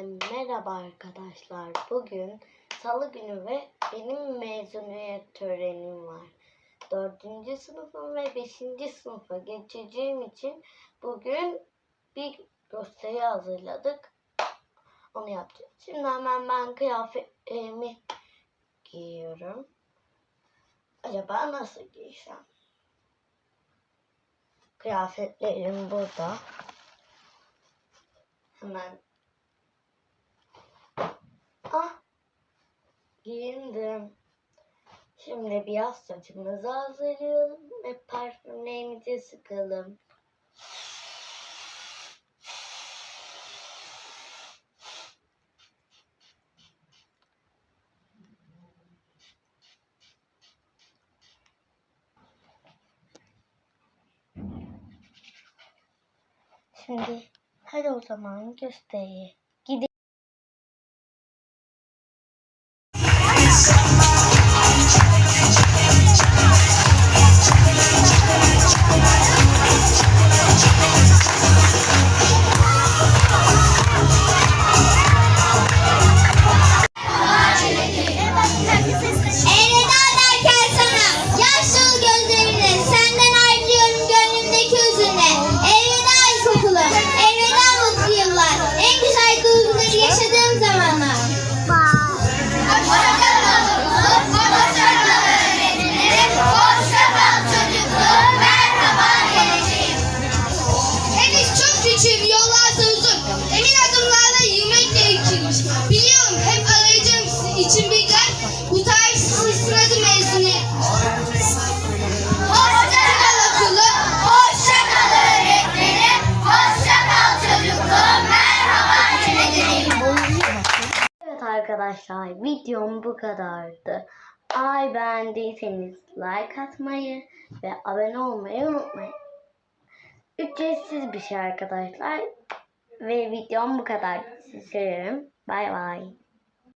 Merhaba arkadaşlar. Bugün salı günü ve benim mezuniyet törenim var. Dördüncü sınıfım ve beşinci sınıfa geçeceğim için bugün bir gösteri hazırladık. Onu yapacağız. Şimdi hemen ben kıyafetlerimi giyiyorum. Acaba nasıl giysem? Kıyafetlerim burada. Hemen Giyindim. Şimdi biraz saçımızı hazırlayalım ve parfümlerimizi sıkalım. Şimdi hadi o zaman gösteriye için. Bu tarihsiz sıradı mezunu. Hoşça kal okulum, hoşça kal öğretmenim, hoşça kal çocukluğum, merhaba geleceğim. Evet arkadaşlar videom bu kadardı. Ay beğendiyseniz like atmayı ve abone olmayı unutmayın. Ücretsiz bir şey arkadaşlar. Ve videom bu kadar. Sizi seviyorum. Bay bay.